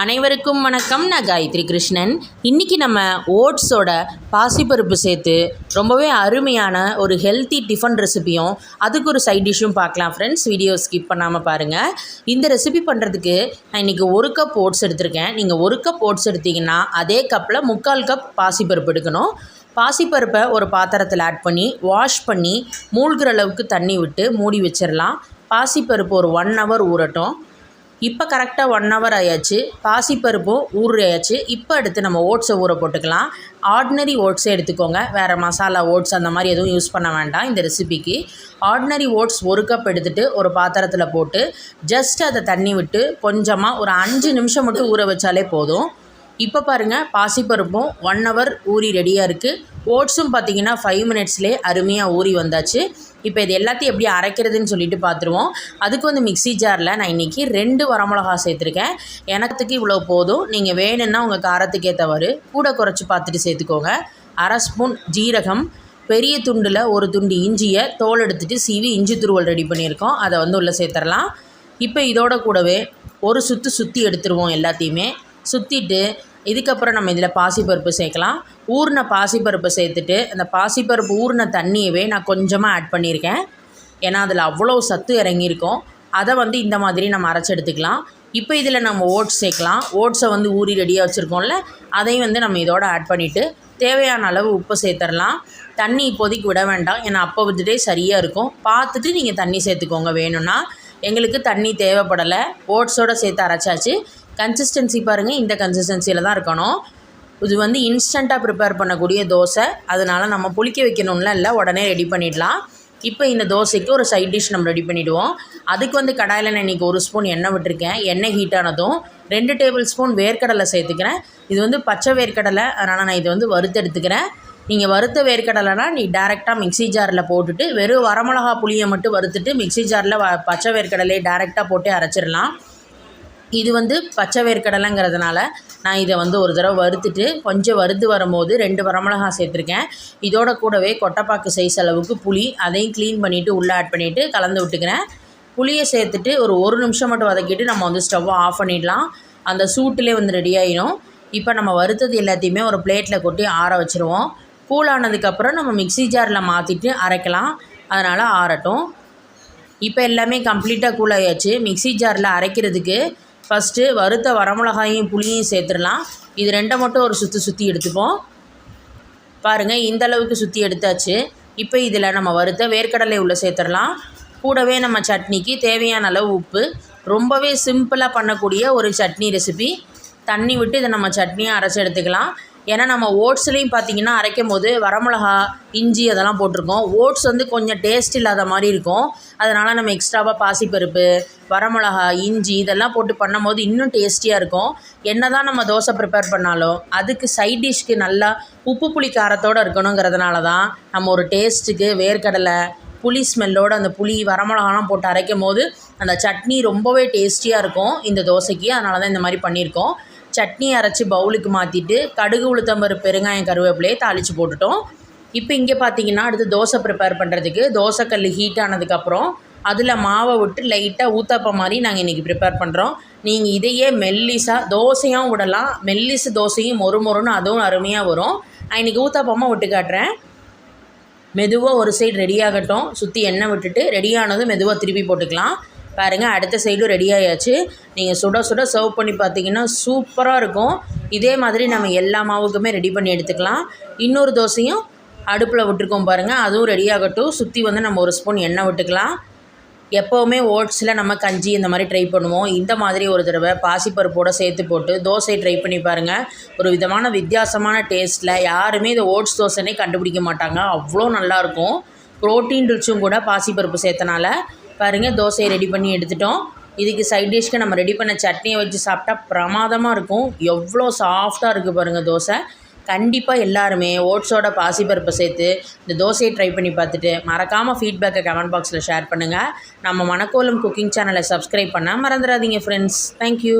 அனைவருக்கும் வணக்கம். நான் காயத்ரி கிருஷ்ணன். இன்றைக்கி நம்ம ஓட்ஸோட பாசிப்பருப்பு சேர்த்து ரொம்பவே அருமையான ஒரு ஹெல்த்தி டிஃபன் ரெசிபியும் அதுக்கு ஒரு சைட் டிஷ்ஷும் பார்க்கலாம் ஃப்ரெண்ட்ஸ் வீடியோ ஸ்கிப் பண்ணாமல் பாருங்கள் இந்த ரெசிபி பண்ணுறதுக்கு நான் இன்றைக்கி ஒரு கப் ஓட்ஸ் எடுத்திருக்கேன். நீங்கள் ஒரு கப் ஓட்ஸ் எடுத்தீங்கன்னா அதே கப்பில் முக்கால் கப் பாசிப்பருப்பு எடுக்கணும். பாசிப்பருப்பை ஒரு பாத்திரத்தில் ஆட் பண்ணி வாஷ் பண்ணி மூழ்கிற அளவுக்கு தண்ணி விட்டு மூடி வச்சிடலாம் பாசிப்பருப்பு ஒரு ஒன் ஹவர் ஊறட்டும். இப்போ கரெக்டாக ஒன் ஹவர் ஆயாச்சு. பாசிப்பருப்பும் ஊறியாச்சு இப்போ எடுத்து நம்ம ஓட்ஸை ஊற போட்டுக்கலாம். ஆர்டினரி ஓட்ஸே எடுத்துக்கோங்க. வேறு மசாலா ஓட்ஸ் அந்த மாதிரி எதுவும் யூஸ் பண்ண வேண்டாம் இந்த ரெசிபிக்கு ஆர்டினரி ஓட்ஸ் ஒரு கப் எடுத்துகிட்டு ஒரு பாத்திரத்தில் போட்டு ஜஸ்ட் அதை தண்ணி விட்டு கொஞ்சமாக ஒரு அஞ்சு நிமிஷம் மட்டும் ஊற வச்சாலே போதும். இப்போ பாருங்கள் பாசிப்பருப்பும் ஒன் ஹவர் ஊறி ரெடியாக இருக்குது ஓட்ஸும் பார்த்தீங்கன்னா ஃபைவ் மினிட்ஸ்லேயே அருமையாக ஊறி வந்தாச்சு. இப்போ இது எல்லாத்தையும் எப்படி அரைக்கிறதுன்னு சொல்லிட்டு பார்த்துருவோம். அதுக்கு வந்து மிக்ஸி ஜாரில் நான் இன்றைக்கி ரெண்டு வரமிளகா சேர்த்துருக்கேன். எனத்துக்கு இவ்வளோ போதும். நீங்கள் வேணும்னா உங்கள் காரத்துக்கு ஏற்றவாறு கூட குறைச்சி பார்த்துட்டு சேர்த்துக்கோங்க. அரை ஸ்பூன் ஜீரகம் பெரிய துண்டில் ஒரு துண்டு இஞ்சியை தோல் எடுத்துகிட்டு சீவி இஞ்சி துருவல் ரெடி பண்ணியிருக்கோம். அதை வந்து உள்ளே சேர்த்துடலாம் இப்போ இதோட கூடவே ஒரு சுற்று சுற்றி எடுத்துருவோம் எல்லாத்தையுமே. சுற்றிட்டு இதுக்கப்புறம் நம்ம இதில் பாசிப்பருப்பு சேர்க்கலாம். ஊறின பாசிப்பருப்பு சேர்த்துட்டு அந்த பாசிப்பருப்பு ஊறின தண்ணியவே நான் கொஞ்சமாக ஆட் பண்ணியிருக்கேன். ஏன்னா அதில் அவ்வளோ சத்து இறங்கியிருக்கும். அதை வந்து இந்த மாதிரி நம்ம அரைச்சி எடுத்துக்கலாம். இப்போ இதில் நம்ம ஓட்ஸ் சேர்க்கலாம். ஓட்ஸை வந்து ஊறி ரெடியாக வச்சுருக்கோம்ல அதையும் வந்து நம்ம இதோட ஆட் பண்ணிவிட்டு தேவையான அளவு உப்பு சேர்த்துடலாம். தண்ணி இப்போதைக்கு விட வேண்டாம். ஏன்னா அப்போ வந்துட்டே சரியாக இருக்கும். பார்த்துட்டு நீங்கள் தண்ணி சேர்த்துக்கோங்க வேணும்னா. எங்களுக்கு தண்ணி தேவைப்படலை. ஓட்ஸோடு சேர்த்து அரைச்சாச்சு. கன்சிஸ்டன்சி பாருங்கள் இந்த கன்சிஸ்டன்சியில் தான் இருக்கணும். இது வந்து இன்ஸ்டண்ட்டாக ப்ரிப்பேர் பண்ணக்கூடிய தோசை. அதனால் நம்ம புளிக்க வைக்கணும்லாம் இல்லை உடனே ரெடி பண்ணிடலாம். இப்போ இந்த தோசைக்கு ஒரு சைட் டிஷ் நம்ம ரெடி பண்ணிவிடுவோம் அதுக்கு வந்து கடாயில் நான் இன்றைக்கி ஒரு ஸ்பூன் எண்ணெய் விட்டுருக்கேன். எண்ணெய் ஹீட் ஆனதும் ரெண்டு டேபிள் ஸ்பூன் வேர்க்கடலை சேர்த்துக்கிறேன். இது வந்து பச்சை வேர்க்கடலை அதனால் நான் இது வந்து வறுத்தெடுத்துக்கிறேன் நீங்கள் வறுத்த வேர்க்கடலைனா நீ டேரெக்டாக மிக்சி ஜாரில் போட்டுட்டு வெறும் வரமிளகா புளியை மட்டும் வறுத்துட்டு மிக்ஸி ஜாரில் வ பச்சை வேர்க்கடலையை டேரெக்டாக போட்டு அரைச்சிடலாம். இது வந்து பச்சை வேர்க்கடலைங்கிறதுனால நான் இதை வந்து ஒரு தடவை வறுத்துட்டு கொஞ்சம் வறுத்து வரும்போது ரெண்டு வரமிளகா சேர்த்துருக்கேன். இதோட கூடவே கொட்டைப்பாக்கு சைஸ் அளவுக்கு புளி அதையும் க்ளீன் பண்ணிவிட்டு உள்ளே ஆட் பண்ணிவிட்டு கலந்து விட்டுக்கிறேன். புளியை சேர்த்துட்டு ஒரு ஒரு நிமிஷம் மட்டும் வதக்கிட்டு நம்ம வந்து ஸ்டவ்வை ஆஃப் பண்ணிடலாம். அந்த சூட்டிலே வந்து ரெடி ஆகிடும் இப்போ நம்ம வறுத்தது எல்லாத்தையுமே ஒரு பிளேட்டில் கொட்டி ஆற வச்சுருவோம். கூல் ஆனதுக்கப்புறம் நம்ம மிக்ஸி ஜாரில் மாற்றிட்டு அரைக்கலாம். அதனால் ஆறட்டும். இப்போ எல்லாமே கம்ப்ளீட்டாக கூல் ஆயாச்சு. மிக்ஸி ஜாரில் அரைக்கிறதுக்கு ஃபஸ்ட்டு வறுத்த வரமிளகாயும் புளியும் சேர்த்துடலாம். இது ரெண்டை மட்டும் ஒரு சுற்றி சுற்றி எடுத்துப்போம். பாருங்கள் இந்த அளவுக்கு சுற்றி எடுத்தாச்சு. இப்போ இதில் நம்ம வறுத்த வேர்க்கடலை உள்ளே சேர்த்துடலாம். கூடவே நம்ம சட்னிக்கு தேவையான அளவு உப்பு. ரொம்பவே சிம்பிளாக பண்ணக்கூடிய ஒரு சட்னி ரெசிபி தண்ணி விட்டு இதை நம்ம சட்னியாக அரைச்சி எடுத்துக்கலாம். ஏன்னா நம்ம ஓட்ஸ்லேயும் பார்த்தீங்கன்னா அரைக்கும் போது வரமிளகா இஞ்சி அதெல்லாம் போட்டிருக்கோம். ஓட்ஸ் வந்து கொஞ்சம் டேஸ்ட் இல்லாத மாதிரி இருக்கும். அதனால் நம்ம எக்ஸ்ட்ராவாக பாசிப்பருப்பு வரமிளகா இஞ்சி இதெல்லாம் போட்டு பண்ணும்போது இன்னும் டேஸ்டியாக இருக்கும். என்ன தான் நம்ம தோசை ப்ரிப்பேர் பண்ணாலும் அதுக்கு சைட் டிஷ்க்கு நல்லா உப்பு புளி காரத்தோடு இருக்கணுங்கிறதுனால தான் நம்ம ஒரு டேஸ்ட்டுக்கு வேர்க்கடலை புளி ஸ்மெல்லோடு அந்த புளி வரமிளகாலாம் போட்டு அரைக்கும் போது அந்த சட்னி ரொம்பவே டேஸ்டியாக இருக்கும் இந்த தோசைக்கு. அதனால தான் இந்த மாதிரி பண்ணியிருக்கோம். சட்னி அரைச்சி பவுலுக்கு மாற்றிட்டு கடுகு உளுத்தம்பருப்பு பெருங்காயம் கருவேப்பிலையே தாளித்து போட்டுட்டோம். இப்போ இங்கே பார்த்தீங்கன்னா அடுத்து தோசை ப்ரிப்பேர் பண்ணுறதுக்கு தோசைக்கல் ஹீட் ஆனதுக்கப்புறம் அதில் மாவை விட்டு லைட்டாக ஊத்தப்பம் மாதிரி நாங்கள் இன்றைக்கி ப்ரிப்பேர் பண்ணுறோம் நீங்கள் இதையே மெல்லிஸாக தோசையும் விடலாம். மெல்லிசு தோசையும் மொறு மொறுன்னு அதுவும் அருமையாக வரும். நான் இன்றைக்கி ஊத்தப்பமாக விட்டு காட்டுறேன். மெதுவாக ஒரு சைடு ரெடி ஆகட்டும். சுற்றி எண்ணெய் விட்டுட்டு ரெடியானதும் மெதுவாக திருப்பி போட்டுக்கலாம். பாருங்கள் அடுத்த சைடும் ரெடி ஆயாச்சு. நீங்கள் சுட சுட சர்வ் பண்ணி பார்த்தீங்கன்னா சூப்பராக இருக்கும். இதே மாதிரி நம்ம எல்லா மாவுக்குமே ரெடி பண்ணி எடுத்துக்கலாம். இன்னொரு தோசையும் அடுப்பில் விட்டுருக்கோம் பாருங்கள் அதுவும் ரெடி ஆகட்டும். சுற்றி வந்து நம்ம ஒரு ஸ்பூன் எண்ணெய் விட்டுக்கலாம். எப்போவுமே ஓட்ஸில் நம்ம கஞ்சி இந்த மாதிரி ட்ரை பண்ணுவோம். இந்த மாதிரி ஒரு தடவை பாசிப்பருப்போடு சேர்த்து போட்டு தோசை ட்ரை பண்ணி பாருங்கள் ஒரு விதமான வித்தியாசமான டேஸ்ட்டில் யாருமே இந்த ஓட்ஸ் தோசைனே கண்டுபிடிக்க மாட்டாங்க. அவ்வளோ நல்லாயிருக்கும் ப்ரோட்டீன் ரிச்சும் கூட பாசிப்பருப்பு சேர்த்தனால. பாருங்கள் தோசையை ரெடி பண்ணி எடுத்துட்டோம். இதுக்கு சைட் டிஷ்க்கு நம்ம ரெடி பண்ண சட்னியை வச்சு சாப்பிட்டா பிரமாதமாக இருக்கும். எவ்வளோ சாஃப்டாக இருக்குது பாருங்கள் தோசை. கண்டிப்பாக எல்லாருமே ஓட்ஸோட பாசிப்பருப்பை சேர்த்து இந்த தோசையை ட்ரை பண்ணி பார்த்துட்டு மறக்காமல் ஃபீட்பேக்கை கமெண்ட் பாக்ஸில் ஷேர் பண்ணுங்கள் நம்ம மணக்கோலம் குக்கிங் சேனலை சப்ஸ்கிரைப் பண்ணால் மறந்துடாதீங்க ஃப்ரெண்ட்ஸ் தேங்க்யூ